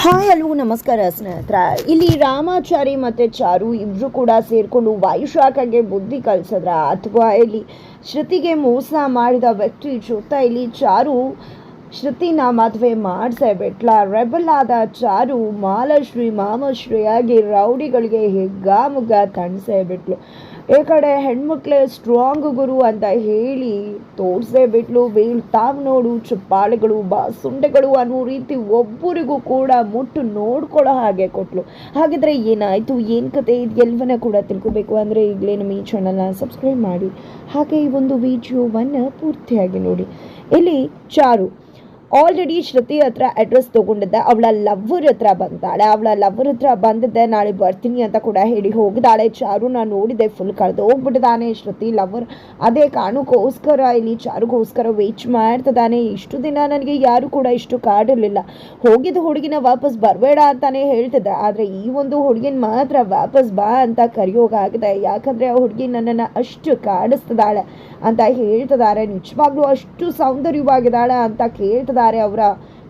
Hi hello ನಮಸ್ಕಾರ ಸ್ನೇಹಿತರ. ಇಲ್ಲಿ ರಾಮಾಚಾರಿ ಮತ್ತು ಚಾರು ಇಬ್ಬರು ಕೂಡ ಸೇರಿಕೊಂಡು ವಾಯುಶಾಖಗೆ ಬುದ್ಧಿ ಕಲಿಸಿದ್ರ ಅಥವಾ ಇಲ್ಲಿ ಶ್ರುತಿಗೆ ಮೋಸ ಮಾಡಿದ ವ್ಯಕ್ತಿ ಜೊತೆ ಇಲ್ಲಿ ಚಾರು ಶ್ರುತಿನ ಮದುವೆ ಮಾಡಿಸೇ ಬಿಟ್ಲ. ರೆಬಲ್ ಆದ ಚಾರು ಮಾಲಶ್ರೀ, ಮಾಮಶ್ರೀಯಾಗಿ ರೌಡಿಗಳಿಗೆ ಹಿಗ್ಗಾಮುಗ್ಗ ತಣಿಸೇ ಬಿಟ್ಲು. ಈ ಕಡೆ ಹೆಣ್ಮಕ್ಳೇ ಸ್ಟ್ರಾಂಗ್ ಗುರು ಅಂತ ಹೇಳಿ ತೋರಿಸೇ ಬಿಟ್ಲು. ಬೀಳ್ತಾವ್ ನೋಡು, ಚಪ್ಪಾಳೆಗಳು, ಬಾಸುಂಡೆಗಳು ಅನ್ನೋ ರೀತಿ ಒಬ್ಬರಿಗೂ ಕೂಡ ಮುಟ್ಟು ನೋಡ್ಕೊಳ್ಳೋ ಹಾಗೆ ಕೊಟ್ಲು. ಹಾಗಿದ್ರೆ ಏನಾಯಿತು? ಏನು ಕತೆ ಇದು? ಎಲ್ಲವನ್ನ ಕೂಡ ತಿಳ್ಕೊಬೇಕು ಅಂದರೆ ಈಗಲೇ ನಮ್ಮ ಈ ಚಾನಲ್ನ ಸಬ್ಸ್ಕ್ರೈಬ್ ಮಾಡಿ. ಹಾಗೆ ಈ ಒಂದು ವಿಡಿಯೋವನ್ನು ಪೂರ್ತಿಯಾಗಿ ನೋಡಿ. ಇಲ್ಲಿ ಚಾರು. ಆಲ್ರೆಡಿ ಶ್ರುತಿ ಹತ್ರ ಅಡ್ರೆಸ್ ತೊಗೊಂಡಿದ್ದೆ. ಅವಳ ಲವ್ವರ್ ಹತ್ರ ಬಂದಾಳೆ. ಅವಳ ಲವ್ವರ್ ಹತ್ರ ಬಂದಿದ್ದೆ. ನಾಳೆ ಬರ್ತೀನಿ ಅಂತ ಕೂಡ ಹೇಳಿ ಹೋಗಿದ್ದಾಳೆ ಚಾರು ನಾನು ನೋಡಿದೆ. ಫುಲ್ ಕಳೆದು ಹೋಗ್ಬಿಟ್ಟಿದ್ದಾನೆ ಶ್ರುತಿ ಲವ್ವರ್ ಅದೇ ಕಾರಣಕ್ಕೋಸ್ಕರ ಇಲ್ಲಿ ಚಾರುಗೋಸ್ಕರ ವೇಚ್ ಮಾಡ್ತಿದ್ದಾನೆ ಇಷ್ಟು ದಿನ ನನಗೆ ಯಾರು ಕೂಡ ಇಷ್ಟು ಕಾಡಿರಲಿಲ್ಲ. ಹೋಗಿದ್ದ ಹುಡುಗಿನ ವಾಪಸ್ ಬರಬೇಡ ಅಂತಾನೆ ಹೇಳ್ತಿದ್ದೆ. ಆದರೆ ಈ ಒಂದು ಹುಡುಗಿನ ಮಾತ್ರ ವಾಪಸ್ ಬಾ ಅಂತ ಕರೆಯೋಗಾಗಿದೆ. ಯಾಕಂದರೆ ಆ ಹುಡುಗಿ ನನ್ನನ್ನು ಅಷ್ಟು ಕಾಡಿಸ್ತಿದ್ದಾಳೆ ಅಂತ ಹೇಳ್ತಿದ್ದಾರೆ. ನಿಜವಾಗ್ಲೂ ಅಷ್ಟು ಸೌಂದರ್ಯವಾಗಿದ್ದಾಳೆ ಅಂತ ಕೇಳ್ತಿದ್ದಾರೆ. ಅವರ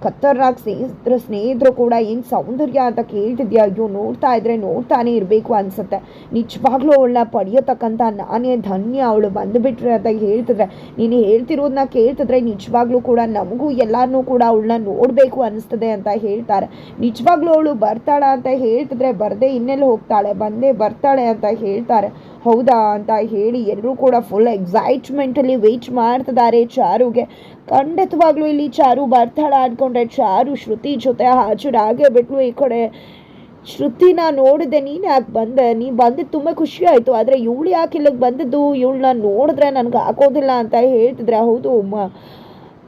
ಖತರ್ನಾಕ್ ಸ್ನೇಹಿತರ ಸ್ನೇಹಿತರು ಕೂಡ ಏನು ಸೌಂದರ್ಯ ಅಂತ ಕೇಳ್ತಿದ್ಯಾ? ಅಯ್ಯೋ, ನೋಡ್ತಾ ಇದ್ರೆ ನೋಡ್ತಾನೆ ಇರಬೇಕು ಅನ್ಸುತ್ತೆ. ನಿಜವಾಗ್ಲೂ ಅವಳನ್ನ ಪಡೆಯೋತಕ್ಕಂಥ ನಾನೇ ಧನ್ಯ. ಅವಳು ಬಂದುಬಿಟ್ರೆ ಅಂತ ಹೇಳ್ತಿದ್ರೆ, ನೀನು ಹೇಳ್ತಿರೋದನ್ನ ಕೇಳ್ತಿದ್ರೆ ನಿಜವಾಗ್ಲೂ ಕೂಡ ನಮಗೂ ಎಲ್ಲರನ್ನೂ ಕೂಡ ಅವಳನ್ನ ನೋಡಬೇಕು ಅನಿಸ್ತದೆ ಅಂತ ಹೇಳ್ತಾರೆ. ನಿಜವಾಗ್ಲೂ ಅವಳು ಬರ್ತಾಳ ಅಂತ ಹೇಳ್ತಿದ್ರೆ ಬರದೇ ಇನ್ನೆಲ್ಲಿ ಹೋಗ್ತಾಳೆ? ಬಂದೇ ಬರ್ತಾಳೆ ಅಂತ ಹೇಳ್ತಾರೆ. ಹೌದಾ ಅಂತ ಹೇಳಿ ಎಲ್ಲರೂ ಕೂಡ ಫುಲ್ ಎಕ್ಸೈಟ್ಮೆಂಟಲ್ಲಿ ವೇಟ್ ಮಾಡ್ತಿದ್ದಾರೆ ಚಾರುಗೆ. ಖಂಡಿತವಾಗ್ಲೂ ಇಲ್ಲಿ ಚಾರು ಬರ್ತಾಳ ಅಂದ್ಕೊಂಡ್ರೆ ಚಾರು, ಶ್ರುತಿ ಜೊತೆ ಹಾಜರಾಗೇ ಬಿಟ್ಲು ಈ ಕಡೆ. ಶ್ರುತಿನ ನೋಡಿದೆ ನೀನು ಯಾಕೆ ಬಂದೆ? ನೀ ಬಂದಿದ್ದು ತುಂಬ ಖುಷಿ ಆಯಿತು, ಆದರೆ ಇವಳು ಯಾಕೆ ಇಲ್ಲಿಗೆ ಬಂದಿದ್ದು? ಇವಳನ್ನ ನೋಡಿದ್ರೆ ನನಗೆ ಹಾಕೋದಿಲ್ಲ ಅಂತ ಹೇಳ್ತಿದ್ರೆ? ಹೌದು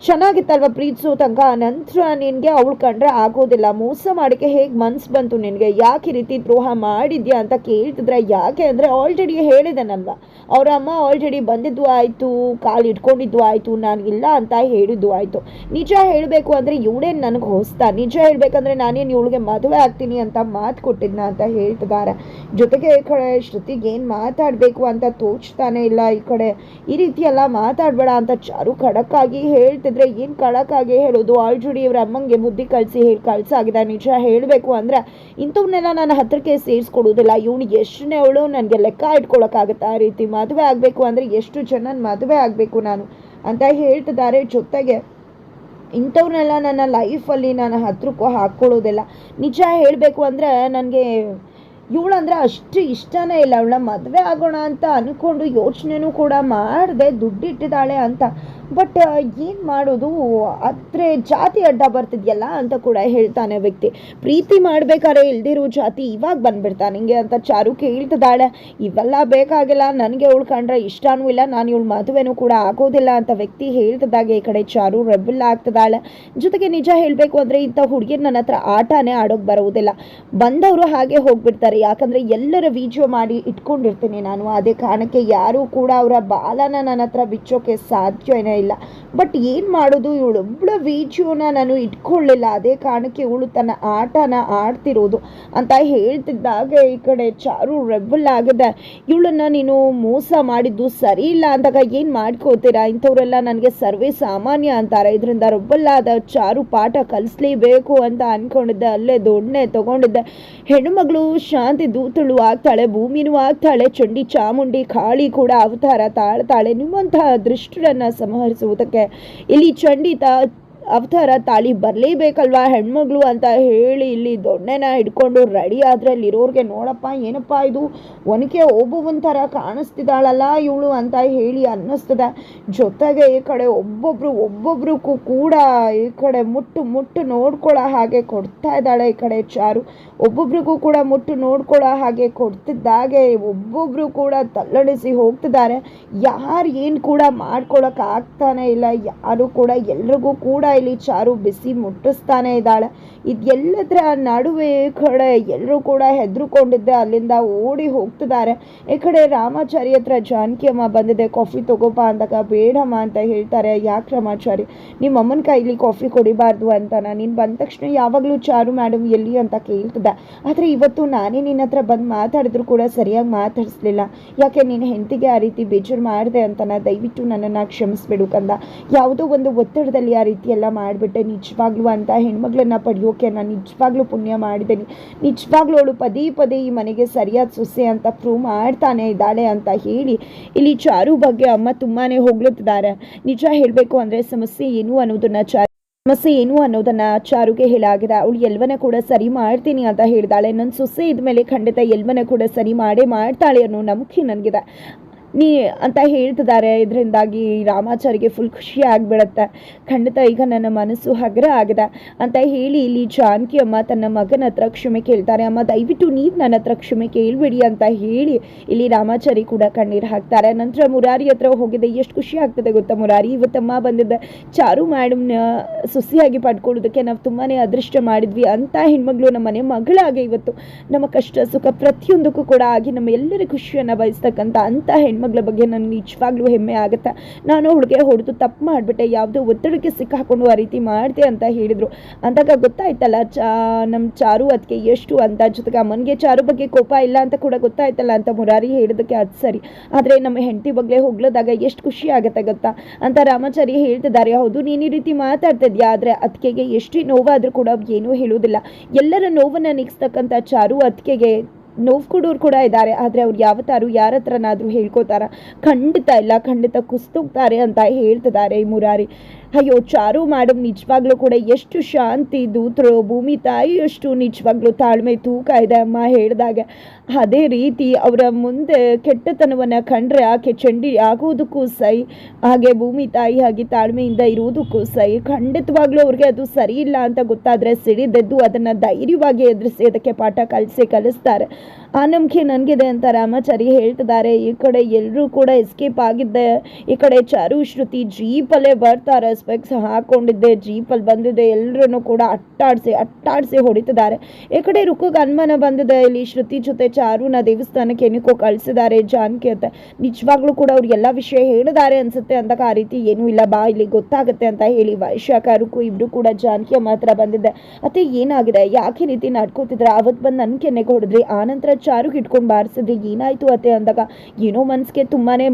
ಚೆನ್ನಾಗಿತ್ತಲ್ವ ಪ್ರೀತಿಸೋ ತನಕ ನಂತರ ನಿನಗೆ ಅವಳು ಕಂಡ್ರೆ ಆಗೋದಿಲ್ಲ. ಮೋಸ ಮಾಡೋಕ್ಕೆ ಹೇಗೆ ಮನ್ಸು ಬಂತು ನಿನಗೆ? ಯಾಕೆ ಈ ರೀತಿ ದ್ರೋಹ ಮಾಡಿದ್ಯಾ ಅಂತ ಕೇಳ್ತಿದ್ರೆ ಯಾಕೆ ಅಂದರೆ ಆಲ್ರೆಡಿ ಹೇಳಿದೆನಲ್ವ. ಅವರ ಅಮ್ಮ ಆಲ್ರೆಡಿ ಬಂದಿದ್ದು ಆಯಿತು, ಕಾಲು ಇಟ್ಕೊಂಡಿದ್ದು ಆಯಿತು, ನಾನು ಇಲ್ಲ ಅಂತ ಹೇಳಿದ್ದು ಆಯಿತು. ನಿಜ ಹೇಳಬೇಕು ಅಂದರೆ ಇವಳೇನು ನನಗೆ ಹೊಸ್ತಾ. ನಿಜ ಹೇಳಬೇಕಂದ್ರೆ ನಾನೇನು ಇವಳಿಗೆ ಮದುವೆ ಆಗ್ತೀನಿ ಅಂತ ಮಾತು ಕೊಟ್ಟಿದ್ನ ಅಂತ ಹೇಳ್ತಿದ್ದಾರೆ ಜೊತೆಗೆ ಈ ಕಡೆ ಶ್ರುತಿಗೆ ಏನು ಮಾತಾಡಬೇಕು ಅಂತ ತೋಚ್ತಾನೆ ಇಲ್ಲ ಈ ಕಡೆ. ಈ ರೀತಿ ಎಲ್ಲ ಮಾತಾಡಬೇಡ ಅಂತ ಚಾರು ಖಡಕ್ಕಾಗಿ ಹೇಳ್ತಿದ್ರೆ ಏನು ಕಳಕಾಗಿ ಹೇಳೋದು? ಆಲ್ರೆಡಿ ಇವ್ರ ಅಮ್ಮಂಗೆ ಬುದ್ಧಿ ಕಳಿಸಿ ಹೇಳಿ ಕಳ್ಸಾಗಿದೆ, ನಿಜ ಹೇಳಬೇಕು ಅಂದ್ರೆ ಇಂಥವನ್ನೆಲ್ಲ ನನ್ನ ಹತ್ರಕ್ಕೆ ಸೇರಿಸ್ಕೊಡೋದಿಲ್ಲ ಇವನು ಎಷ್ಟನೇ ಅವಳು ನನಗೆ ಲೆಕ್ಕ ಇಟ್ಕೊಳಕ್ಕಾಗತ್ತೆ, ಆ ರೀತಿ ಮದುವೆ ಆಗಬೇಕು ಅಂದರೆ ಎಷ್ಟು ಜನ ಮದುವೆ ಆಗಬೇಕು ನಾನು ಅಂತ ಹೇಳ್ತಿದ್ದಾರೆ. ಜೊತೆಗೆ ಇಂಥವ್ರನ್ನೆಲ್ಲ ನನ್ನ ಲೈಫಲ್ಲಿ ನಾನು ಹತ್ರಕ್ಕೂ ಹಾಕ್ಕೊಳ್ಳೋದಿಲ್ಲ. ನಿಜ ಹೇಳಬೇಕು ಅಂದರೆ ನನಗೆ ಇವಳಂದ್ರೆ ಅಷ್ಟು ಇಷ್ಟನೇ ಇಲ್ಲ. ಅವಳ ಮದುವೆ ಆಗೋಣ ಅಂತ ಅಂದ್ಕೊಂಡು ಯೋಚನೆನೂ ಕೂಡ ಮಾಡಿದೆ ದುಡ್ಡಿಟ್ಟಿದ್ದಾಳೆ ಅಂತ. ಬಟ್ ಏನು ಮಾಡೋದು? ಆದರೆ ಜಾತಿ ಅಡ್ಡ ಬರ್ತಿದ್ಯಲ್ಲ ಅಂತ ಕೂಡ ಹೇಳ್ತಾನೆ ವ್ಯಕ್ತಿ. ಪ್ರೀತಿ ಮಾಡ್ಬೇಕಾದ್ರೆ ಇಲ್ದಿರೋ ಜಾತಿ ಇವಾಗ ಬಂದ್ಬಿಡ್ತಾನೆ ನಿಂಗೆ ಅಂತ ಚಾರು ಕೇಳ್ತಿದ್ದಾಳೆ ಇವೆಲ್ಲ ಬೇಕಾಗಿಲ್ಲ. ನನಗೆ ಅವಳು ಕಂಡ್ರೆ ಇಷ್ಟನೂ ಇಲ್ಲ. ನಾನು ಇವಳು ಮದುವೆನೂ ಕೂಡ ಆಗೋದಿಲ್ಲ ಅಂತ ವ್ಯಕ್ತಿ ಹೇಳ್ತಿದ್ದಾಗ ಈ ಕಡೆ ಚಾರು. ರೆಬಲ್ ಆಗ್ತಿದ್ದಾಳೆ. ಜೊತೆಗೆ ನಿಜ ಹೇಳಬೇಕು ಅಂದರೆ ಇಂಥ ಹುಡುಗಿ ನನ್ನ ಹತ್ರ ಆಟನೇ ಆಡೋಕೆ ಬರುವುದಿಲ್ಲ ಬಂದವರು ಹಾಗೆ ಹೋಗ್ಬಿಡ್ತಾರೆ. ಯಾಕಂದರೆ ಎಲ್ಲರ ವಿಡಿಯೋ ಮಾಡಿ ಇಟ್ಕೊಂಡಿರ್ತೀನಿ ನಾನು. ಅದೇ ಕಾರಣಕ್ಕೆ ಯಾರೂ ಕೂಡ ಅವರ ಬಾಲನ ನನ್ನ ಹತ್ರ ಬಿಚ್ಚೋಕೆ ಸಾಧ್ಯನೇ ಇಲ್ಲ ಬಟ್ ಏನು ಮಾಡೋದು ಇವಳೊಬ್ಬಳ ವಿಡಿಯೋನ ನಾನು ಇಟ್ಕೊಳ್ಳಿಲ್ಲ. ಅದೇ ಕಾರಣಕ್ಕೆ ಇವಳು ತನ್ನ ಆಟನ ಆಡ್ತಿರೋದು ಅಂತ ಹೇಳ್ತಿದ್ದಾಗ ಈ ಕಡೆ ಚಾರು ರೆಬಲ್ ಆಗಿದೆ. ಇವಳನ್ನ ನೀನು ಮೋಸ ಮಾಡಿದ್ದು ಸರಿ ಇಲ್ಲ ಅಂದಾಗ ಏನು ಮಾಡ್ಕೋತೀರಾ? ಇಂಥವರೆಲ್ಲ ನನಗೆ ಸರ್ವೇ ಸಾಮಾನ್ಯ ಅಂತಾರೆ. ಇದರಿಂದ ರೊಬ್ಬಲ್ಲಾದ ಚಾರು ಪಾಠ ಕಲಿಸ್ಲೇಬೇಕು ಅಂತ ಅನ್ಕೊಂಡಿದ್ದೆ. ಅಲ್ಲೇ ದೊಣ್ಣೆ ತಗೊಂಡಿದ್ದೆ. ಹೆಣ್ಣುಮಗಳು ಶಾಂತಿ ದೂತಳು ಆಗ್ತಾಳೆ, ಭೂಮಿನೂ ಆಗ್ತಾಳೆ, ಚಂಡಿ ಚಾಮುಂಡಿ ಕಾಳಿ ಕೂಡ ಅವತಾರ ತಾಳ್ತಾಳೆ. ನಿಮ್ಮಂತಹ ದೃಷ್ಟರನ್ನ ಸಂಹರಿಸುವುದಕ್ಕೆ ಇಲ್ಲಿ ಚಂಡಿತ ಅವತಾರ ತಾಳಿ ಬರಲೇಬೇಕಲ್ವಾ ಹೆಣ್ಮಗಳು ಅಂತ ಹೇಳಿ ಇಲ್ಲಿ ದೊಣ್ಣೆನ ಹಿಡ್ಕೊಂಡು ರೆಡಿ ಆದರೆ ಅಲ್ಲಿರೋರಿಗೆ ನೋಡಪ್ಪ, ಏನಪ್ಪ ಇದು? ಒನಕೆ ಒಬ್ಬೊಬ್ಬನ ಥರ ಕಾಣಿಸ್ತಿದ್ದಾಳಲ್ಲ ಇವಳು ಅಂತ ಹೇಳಿ ಅನ್ನಿಸ್ತದೆ. ಜೊತೆಗೆ ಈ ಕಡೆ ಒಬ್ಬೊಬ್ರು ಒಬ್ಬೊಬ್ರಿಗೂ ಕೂಡ ಈ ಕಡೆ ಮುಟ್ಟು ಮುಟ್ಟು ನೋಡ್ಕೊಳ್ಳೋ ಹಾಗೆ ಕೊಡ್ತಾ ಇದ್ದಾಳೆ ಈ ಕಡೆ ಚಾರು. ಒಬ್ಬೊಬ್ರಿಗೂ ಕೂಡ ಮುಟ್ಟು ನೋಡ್ಕೊಳ್ಳೋ ಹಾಗೆ ಕೊಡ್ತಿದ್ದಾಗೆ ಒಬ್ಬೊಬ್ರು ಕೂಡ ತಲ್ಲಣಿಸಿ ಹೋಗ್ತಿದ್ದಾರೆ. ಯಾರು ಏನು ಕೂಡ ಮಾಡ್ಕೊಳಕ್ ಆಗ್ತಾನೆ ಇಲ್ಲ, ಯಾರು ಕೂಡ ಎಲ್ರಿಗೂ ಕೂಡ ಇಲ್ಲಿ ಚಾರು ಬಿಸಿ ಮುಟ್ಟಿಸ್ತಾನೆ ಇದ್ದಾಳೆ. ಇದೆಲ್ಲದರ ನಡುವೆ ಈ ಕಡೆ ಎಲ್ಲರೂ ಕೂಡ ಹೆದರುಕೊಂಡಿದ್ದೆ. ಅಲ್ಲಿಂದ ಓಡಿ ಹೋಗ್ತಿದ್ದಾರೆ. ಈ ಕಡೆ ರಾಮಾಚಾರಿ ಹತ್ರ ಜಾನಕಿ ಅಮ್ಮ ಬಂದಿದೆ. ಕಾಫಿ ತಗೋಪ ಅಂದಾಗ, ಬೇಡಮ್ಮ ಅಂತ ಹೇಳ್ತಾರೆ. ಯಾಕೆ ರಾಮಾಚಾರಿ? ನಿಮ್ಮ ಅಮ್ಮನ ಕೈಲಿ ಕಾಫಿ ಕೊಡಿಬಾರ್ದು ಅಂತಾನ ನೀನು ಬಂದ ತಕ್ಷಣ ಯಾವಾಗಲೂ ಚಾರು ಮೇಡಮ್ ಎಲ್ಲಿ ಅಂತ ಕೇಳ್ತಿದ್ದೆ. ಆದರೆ ಇವತ್ತು ನಾನೇ ನಿನ್ನ ಹತ್ರ ಬಂದು ಮಾತಾಡಿದ್ರು ಕೂಡ ಸರಿಯಾಗಿ ಮಾತಾಡಿಸ್ಲಿಲ್ಲ. ಯಾಕೆ ನೀನು ಹೆಂಡತಿಗೆ ಆ ರೀತಿ ಬೇಜಾರು ಮಾಡಿದೆ ಅಂತಾನ ದಯವಿಟ್ಟು ನನ್ನನ್ನು ಕ್ಷಮಿಸ್ಬಿಡು ಕಂದ. ಯಾವುದೋ ಒಂದು ಒತ್ತಡದಲ್ಲಿ ಆ ರೀತಿ ಮಾಡಿಬಿಟ್ಟೆ, ನಿಜವಾಗ್ಲೂ ಅಂತ ಹೆಣ್ಮಗಳನ್ನ ಪಡೆಯೋಕೆ ನಾನು ನಿಜವಾಗ್ಲೂ ಪುಣ್ಯ ಮಾಡಿದ್ದೀನಿ ನಿಜವಾಗ್ಲೂ ಅವಳು ಪದೇ ಪದೇ ಈ ಮನೆಗೆ ಸರಿಯಾದ ಸೊಸೆ ಅಂತ ಪ್ರೂವ್ ಮಾಡ್ತಾನೆ ಇದ್ದಾಳೆ ಅಂತ ಹೇಳಿ, ಇಲ್ಲಿ ಚಾರು ಬಗ್ಗೆ ಅಮ್ಮ ತುಂಬಾ ಹೊಗಳುತ್ತಿದ್ದಾರೆ. ನಿಜ ಹೇಳಬೇಕು ಅಂದರೆ ಸಮಸ್ಯೆ ಏನು ಅನ್ನೋದನ್ನ ಚಾ ಸಮಸ್ಯೆ ಏನು ಅನ್ನೋದನ್ನ ಚಾರುಗೆ ಹೇಳಾಗಿದೆ. ಅವಳು ಎಲ್ವನ ಕೂಡ ಸರಿ ಮಾಡ್ತೀನಿ ಅಂತ ಹೇಳಿದಾಳೆ. ನನ್ನ ಸೊಸೆ ಇದ್ಮೇಲೆ ಖಂಡಿತ ಎಲ್ವನ ಕೂಡ ಸರಿ ಮಾಡೇ ಮಾಡ್ತಾಳೆ ಅನ್ನೋ ನಂಬಿಕೆ ನನಗಿದೆ. ನೀ ಅಂತ ಹೇಳ್ತಿದ್ದಾರೆ. ಇದರಿಂದಾಗಿ ರಾಮಾಚಾರಿಗೆ ಫುಲ್ ಖುಷಿ ಆಗಿಬಿಡತ್ತೆ. ಖಂಡಿತ ಈಗ ನನ್ನ ಮನಸ್ಸು ಹಗರ ಆಗಿದೆ. ಅಂತ ಹೇಳಿ ಇಲ್ಲಿ ಜಾನಕಿ ಅಮ್ಮ ತನ್ನ ಮಗನ ಹತ್ರ ಕ್ಷಮೆ ಕೇಳ್ತಾರೆ. ಅಮ್ಮ, ದಯವಿಟ್ಟು ನೀವು ನನ್ನ ಹತ್ರ ಕ್ಷಮೆ ಕೇಳಬೇಡಿ ಅಂತ ಹೇಳಿ ಇಲ್ಲಿ ರಾಮಾಚಾರಿ ಕೂಡ ಕಣ್ಣೀರು ಹಾಕ್ತಾರೆ. ನಂತರ ಮುರಾರಿ ಹತ್ರ ಹೋಗಿದೆ. ಎಷ್ಟು ಖುಷಿ ಆಗ್ತದೆ ಗೊತ್ತಾ ಮುರಾರಿ? ಇವತ್ತಮ್ಮ ಬಂದಿದ್ದ ಚಾರು ಮ್ಯಾಡಮ್ನ ಸುಸಿಯಾಗಿ ಪಡ್ಕೊಳ್ಳೋದಕ್ಕೆ ನಾವು ತುಂಬಾ ಅದೃಷ್ಟ ಮಾಡಿದ್ವಿ ಅಂತ ಹೆಣ್ಮಗಳು ನಮ್ಮ ಮನೆ ಮಗಳಾಗೆ ಇವತ್ತು ನಮ್ಮ ಕಷ್ಟ, ಸುಖ ಪ್ರತಿಯೊಂದಕ್ಕೂ ಕೂಡ ಆಗಿ ನಮ್ಮ ಎಲ್ಲರ ಖುಷಿಯನ್ನು ಬಯಸ್ತಕ್ಕಂಥ ಅಂಥ ಹೆಣ್ಮಗಳ ಬಗ್ಗೆ ನನಗೆ ನಿಜವಾಗ್ಲೂ ಹೆಮ್ಮೆ ಆಗುತ್ತೆ. ನಾನು ಹುಡುಗೆ ಹೊಡೆದು ತಪ್ಪು ಮಾಡಿಬಿಟ್ಟೆ, ಯಾವುದೋ ಒತ್ತಡಕ್ಕೆ ಸಿಕ್ಕಾಕೊಂಡು ಆ ರೀತಿ ಮಾಡಿದೆ ಅಂತ ಹೇಳಿದರು. ಅಂದಾಗ ಗೊತ್ತಾಯ್ತಲ್ಲ, ಚಾ ನಮ್ಮ ಚಾರು ಅದಕ್ಕೆ ಎಷ್ಟು ಅಂತ, ಜೊತೆಗೆ ಅಮ್ಮನಿಗೆ ಚಾರು ಬಗ್ಗೆ ಕೋಪ ಇಲ್ಲ ಅಂತ ಕೂಡ ಗೊತ್ತಾಯ್ತಲ್ಲ ಅಂತ ಮುರಾರಿ ಹೇಳಿದಕ್ಕೆ ಅದು ಸರಿ. ಆದರೆ ನಮ್ಮ ಹೆಂಡತಿ ಬಗ್ಗೆ ಹೋಗ್ಲದಾಗ ಎಷ್ಟು ಖುಷಿ ಆಗುತ್ತೆ ಗೊತ್ತಾ? ಅಂತ ರಾಮಾಚಾರಿ ಹೇಳ್ತಿದ್ದಾರೆ, ಹೌದು, ನೀನು ಈ ರೀತಿ ಮಾತಾಡ್ತಿದ್ಯಾ? ಆದರೆ ಅದಕ್ಕೆಗೆ ಎಷ್ಟೇ ನೋವಾದರೂ ಕೂಡ ಏನೂ ಹೇಳೋದಿಲ್ಲ. ಎಲ್ಲರ ನೋವನ್ನು ನಿಗ್ಸ್ತಕ್ಕಂಥ ಚಾರು ಅದಕ್ಕೆಗೆ ನೋವು ಕೊಡೋರು ಕೂಡ ಇದ್ದಾರೆ, ಆದರೆ ಅವ್ರು ಯಾವತ್ತಾರು ಯಾರ ಹತ್ರನಾದರೂ ಹೇಳ್ಕೋತಾರ. ಖಂಡಿತ ಇಲ್ಲ, ಖಂಡಿತ ಕುಸ್ತೋಗ್ತಾರೆ ಅಂತ ಹೇಳ್ತಿದ್ದಾರೆ ಈ ಮುರಾರಿ. ಅಯ್ಯೋ, ಚಾರು ಮೇಡಮ್, ನಿಜವಾಗ್ಲೂ ಕೂಡ ಎಷ್ಟು ಶಾಂತಿ ದೂತರು, ಭೂಮಿ ತಾಯಿ ಎಷ್ಟು ನಿಜವಾಗ್ಲೂ ತಾಳ್ಮೆ ತೂಕ ಇದೆ ಅಮ್ಮ ಹೇಳಿದಾಗ. ಅದೇ ರೀತಿ ಅವರ ಮುಂದೆ ಕೆಟ್ಟತನವನ್ನು ಕಂಡ್ರೆ ಆಕೆ ಚಂಡಿ ಆಗೋದಕ್ಕೂ ಸೈ, ಹಾಗೆ ಭೂಮಿ ತಾಯಿ ಹಾಗೆ ತಾಳ್ಮೆಯಿಂದ ಇರುವುದಕ್ಕೂ ಸೈ. ಖಂಡಿತವಾಗ್ಲೂ ಅವ್ರಿಗೆ ಅದು ಸರಿ ಇಲ್ಲ ಅಂತ ಗೊತ್ತಾದರೆ ಸಿಡಿದೆದ್ದು ಅದನ್ನು ಧೈರ್ಯವಾಗಿ ಎದುರಿಸಿ ಅದಕ್ಕೆ ಪಾಠ ಕಲಿಸಿ ಕಲಿಸ್ತಾರೆ. ಆ ನಂಬಿಕೆ ನನಗಿದೆ ಅಂತ ರಾಮಾಚಾರಿ ಹೇಳ್ತಿದ್ದಾರೆ. ಈ ಕಡೆ ಎಲ್ಲರೂ ಕೂಡ ಎಸ್ಕೇಪ್ ಆಗಿದ್ದೆ. ಈ ಕಡೆ ಚಾರು, ಶ್ರುತಿ, ಜೀಪಲ್ಲೇ ಬರ್ತಾರೆ. ಸ್ಪೆಕ್ಸ್ ಹಾಕೊಂಡಿದ್ದೆ ಜೀಪಲ್ಲಿ ಬಂದಿದೆ ಎಲ್ಲರೂ ಕೂಡ ಅಟ್ಟಾಡಿಸಿ ಅಟ್ಟಾಡಿಸಿ ಹೊಡಿತಿದ್ದಾರೆ. ಈ ಕಡೆ ರುಕ್ಕಗೆ ಅನುಮಾನ ಬಂದಿದೆ, ಇಲ್ಲಿ ಶ್ರುತಿ ಜೊತೆ ಚಾರುನ ದೇವಸ್ಥಾನಕ್ಕೆ ಏನಕ್ಕೋ ಕಳಿಸಿದ್ದಾರೆ, ಜಾನಕಿ ಅಂತ ನಿಜವಾಗ್ಲೂ ಕೂಡ ಅವ್ರು ಎಲ್ಲ ವಿಷಯ ಹೇಳಿದ್ದಾರೆ ಅನ್ಸುತ್ತೆ ಅಂದಾಗ ಆ ರೀತಿ ಏನೂ ಇಲ್ಲ, ಬಾ ಇಲ್ಲಿ ಗೊತ್ತಾಗುತ್ತೆ ಅಂತ ಹೇಳಿ ವೈಶಾಖ ರುಕ್ಕು ಇಬ್ಬರು ಕೂಡ ಜಾನಕಿಯ ಮಾತ್ರ ಬಂದಿದ್ದೆ. ಅತ್ತೆ, ಏನಾಗಿದೆ? ಯಾಕೆ ರೀತಿ ನಡ್ಕೋತಿದ್ರೆ? ಅವತ್ತು ಬಂದು ನನ್ನ ಕೆನ್ನೆಗೆ ಹೊಡೆದ್ರಿ ಆನಂತರ ಚಾರುಗೆ ಇಟ್ಕೊಂಡು ಬಾರಿಸಿದ್ರಿ, ಏನಾಯಿತು ಅತ್ತೆ ಅಂದಾಗ? ಏನೋ ಮನಸ್ಸಿಗೆ ತುಂಬಾನೇ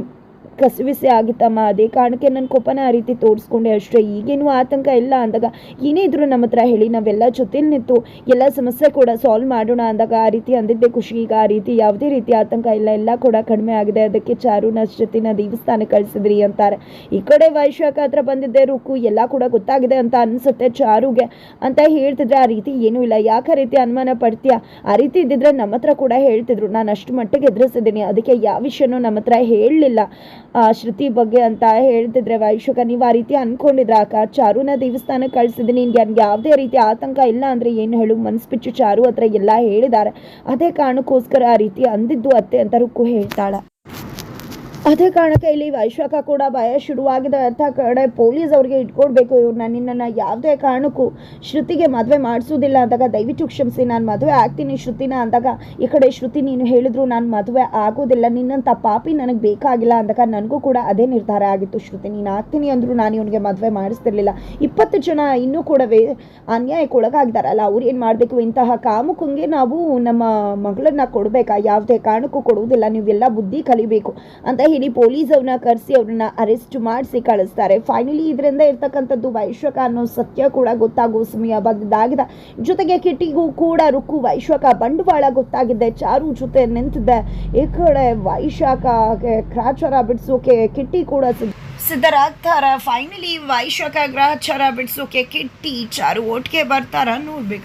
ಕಸಿವಿಸಿ ಆಗಿತ್ತಮ್ಮ ಅದೇ ಕಾರಣಕ್ಕೆ ನನ್ನ ಕೋಪನ ಆ ರೀತಿ ತೋರಿಸ್ಕೊಂಡೆ ಅಷ್ಟೇ. ಈಗೇನು ಆತಂಕ ಇಲ್ಲ ಅಂದಾಗ ಏನೇ ಇದ್ರು ನಮ್ಮ ಹತ್ರ ಹೇಳಿ, ನಾವೆಲ್ಲ ಜೊತೆಲಿ ನಿಂತು ಎಲ್ಲ ಸಮಸ್ಯೆ ಕೂಡ ಸಾಲ್ವ್ ಮಾಡೋಣ ಅಂದಾಗ ಆ ರೀತಿ ಅಂದಿದ್ದೆ ಖುಷಿ. ಈಗ ಆ ರೀತಿ ಯಾವುದೇ ರೀತಿ ಆತಂಕ ಇಲ್ಲ, ಎಲ್ಲ ಕೂಡ ಕಡಿಮೆ ಆಗಿದೆ. ಅದಕ್ಕೆ ಚಾರುನ ಜೊತೆನ ದೇವಸ್ಥಾನ ಕಳಿಸಿದ್ರಿ ಅಂತಾರೆ. ಈ ಕಡೆ ವೈಶಾಖ ಹತ್ರ ಬಂದಿದ್ದೆ, ರುಕು, ಎಲ್ಲ ಕೂಡ ಗೊತ್ತಾಗಿದೆ ಅಂತ ಅನ್ಸುತ್ತೆ ಚಾರುಗೆ ಅಂತ ಹೇಳ್ತಿದ್ರೆ ಆ ರೀತಿ ಏನೂ ಇಲ್ಲ. ಯಾಕೆ ಆ ರೀತಿ ಅನುಮಾನ ಪಡ್ತೀಯಾ? ಆ ರೀತಿ ಇದ್ದಿದ್ರೆ ನಮ್ಮ ಹತ್ರ ಕೂಡ ಹೇಳ್ತಿದ್ರು. ನಾನು ಅಷ್ಟು ಮಟ್ಟಿಗೆ ಎದುರಿಸಿದ್ದೀನಿ. ಅದಕ್ಕೆ ಯಾವ ವಿಷಯನೂ ನಮ್ಮ ಹತ್ರ ಹೇಳಲಿಲ್ಲ. ಶ್ರುತಿ ಬಗ್ಗೆ ಅಂತ ಹೇಳ್ತಿದ್ರೆ, ವೈಶುಕ, ನೀವು ಆ ರೀತಿ ಅನ್ಕೊಂಡಿದ್ರ? ಅಕ್ಕ ಚಾರುನ ದೇವಸ್ಥಾನಕ್ಕೆ ಕಳ್ಸಿದ್ದೀನಿ ನಿನ್ಗೆ ನನ್ಗೆ ಯಾವುದೇ ರೀತಿ ಆತಂಕ ಇಲ್ಲ ಅಂದ್ರೆ ಏನು ಹೇಳು? ಮನ್ಸು ಬಿಚ್ಚು ಚಾರು ಹತ್ರ ಎಲ್ಲ ಹೇಳಿದ್ದಾರೆ ಅದೇ ಕಾರಣಕ್ಕೋಸ್ಕರ ಆ ರೀತಿ ಅಂದಿದ್ದು ಅತ್ತೆ ಅಂತ ರುಕ್ಕು ಹೇಳ್ತಾಳೆ. ಅದೇ ಕಾರಣಕ್ಕೆ ಇಲ್ಲಿ ವೈಶಾಖ ಕೂಡ ಭಯ ಶುರುವಾಗಿದೆ ಅಂತ ಕಡೆ ಪೊಲೀಸ್ ಅವ್ರಿಗೆ ಇಟ್ಕೊಡ್ಬೇಕು ಇವ್ರನ್ನ ನಿನ್ನನ್ನು ಯಾವುದೇ ಕಾರಣಕ್ಕೂ ಶ್ರುತಿಗೆ ಮದುವೆ ಮಾಡಿಸೋದಿಲ್ಲ ಅಂದಾಗ ದಯವಿಟ್ಟು ಕ್ಷಮಿಸಿ, ನಾನು ಮದುವೆ ಆಗ್ತೀನಿ ಶ್ರುತಿನ ಅಂದಾಗ. ಈ ಕಡೆ ಶ್ರುತಿ ನೀನು ಹೇಳಿದ್ರು ನಾನು ಮದುವೆ ಆಗೋದಿಲ್ಲ ನಿನ್ನಂಥ ಪಾಪಿ ನನಗೆ ಬೇಕಾಗಿಲ್ಲ ಅಂದಾಗ ನನಗೂ ಕೂಡ ಅದೇ ನಿರ್ಧಾರ ಆಗಿತ್ತು. ಶ್ರುತಿ ನೀನು ಆಗ್ತೀನಿ ಅಂದರೂ ನಾನು ಇವನಿಗೆ ಮದುವೆ ಮಾಡಿಸ್ತಿರ್ಲಿಲ್ಲ. ಇಪ್ಪತ್ತು ಜನ ಇನ್ನೂ ಕೂಡ ವೇ ಅನ್ಯಾಯಕ್ಕೊಳಗಾಗಿದ್ದಾರಲ್ಲ ಅವ್ರು ಏನು ಮಾಡಬೇಕು? ಇಂತಹ ಕಾಮಕ್ಕಂಗೆ ನಾವು ನಮ್ಮ ಮಗಳನ್ನ ಕೊಡಬೇಕಾ? ಯಾವುದೇ ಕಾರಣಕ್ಕೂ ಕೊಡುವುದಿಲ್ಲ, ನೀವೆಲ್ಲ ಬುದ್ಧಿ ಕಲಿಬೇಕು ಅಂತ ಹೇಳಿ ಪೊಲೀಸ್ ಅವ್ರನ್ನ ಕರೆಸಿ ಅವ್ರನ್ನ ಅರೆಸ್ಟ್ ಮಾಡಿಸಿ ಕಳಿಸ್ತಾರೆ. ಫೈನಲಿ ಇದರಿಂದ ಇರ್ತಕ್ಕಂಥದ್ದು ವೈಶ್ವಕ ಅನ್ನೋ ಸತ್ಯ ಕೂಡ ಗೊತ್ತಾಗೋ ಸಮಯ ಬಂದಿದ್ದಾಗಿದೆ ಜೊತೆಗೆ ಕಿಟ್ಟಿಗೂ ಕೂಡ ರುಕ್ಕು ವೈಶ್ವಕ ಬಂಡವಾಳ ಗೊತ್ತಾಗಿದೆ. ಚಾರು ಜೊತೆ ನಿಂತಿದ್ದೆ ಈ ಕಡೆ ವೈಶಾಖ ಗ್ರಾಚಾರ ಬಿಡಿಸೋಕೆ ಕಿಟ್ಟಿ ಕೂಡ ಸಿದ್ಧ ಸಿದ್ಧರಾಗ್ತಾರ. ಫೈನಲಿ ವೈಶಾಖ ಗ್ರಹಚಾರ ಬಿಡಿಸೋಕೆ ಕಿಟ್ಟಿ ಚಾರು ಒಟ್ಟಿಗೆ ಬರ್ತಾರ ನೋಡ್ಬೇಕು.